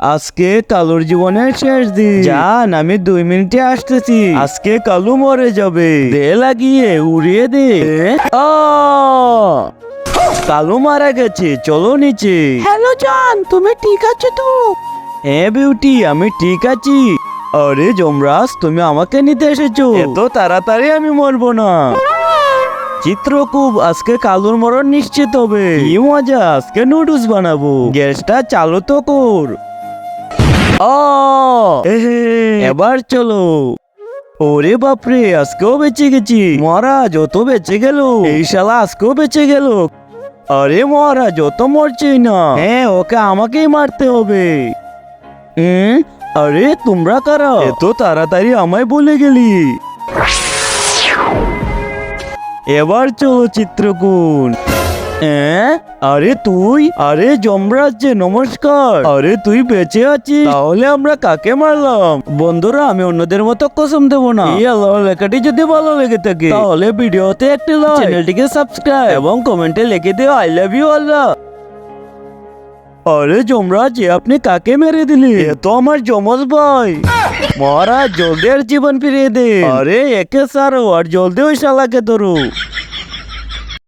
আজকে কালুর জীবনের শেষ দিন। জান আমি দুই মিনিটে আসতেছি। আজকে কালু মরে যাবে। দে লাগিয়ে উড়িয়ে দে। আ! কালু মারা গেছে চলো নিচে। হ্যালো জান তুমি ঠিক আছো তো? হ্যাঁ বিউটি আমি ঠিক আছি। আরে যমরাজ তুমি আমাকে নিতে এসেছ। এত তাড়াতাড়ি আমি মরবো না। চিত্রকূপ আজকে কালুর মরণ নিশ্চিত হবে। কি মজা আজকে নুডলস বানাবো। গ্যাসটা চালু তো কর। এহে, এবার চলো। ওরে বাপরে আজকেও বেঁচে গেছি। মহারাজ ও তো বেঁচে গেল। এই শালা আজকেও বেঁচে গেল। আরে মহারাজ ও তো মরছেই না। হ্যাঁ ওকে আমাকেই মারতে হবে। হুম আরে তোমরা কারা? এত তাড়াতাড়ি আমায় বলে গেলি। এবার চলো চিত্রকুণ। হ্যাঁ আরে তুই? আরে যমরাজ যে, নমস্কার। আরে তুই বেঁচে আছিস। তাহলে আমরা কাকে মারলাম? বন্ধুরা, আমি অন্যদের মতো কসম দেবো না। এই আল্লাহ লেখাটি যদি ভালো লেগে থাকে, তাহলে ভিডিওতে একটি লাইক চ্যানেলটিকে সাবস্ক্রাইব এবং কমেন্টে লিখে দিও আই লাভ ইউ আল্লাহ আরে যমরাজ আপনি কাকে মেরে দিলি? এ তো আমার যমজ ভাই। মহারাজ, জলদি আর জীবন ফিরিয়ে দে আরে, একে সারো, আর জলদি ওই শালাকে ধরো।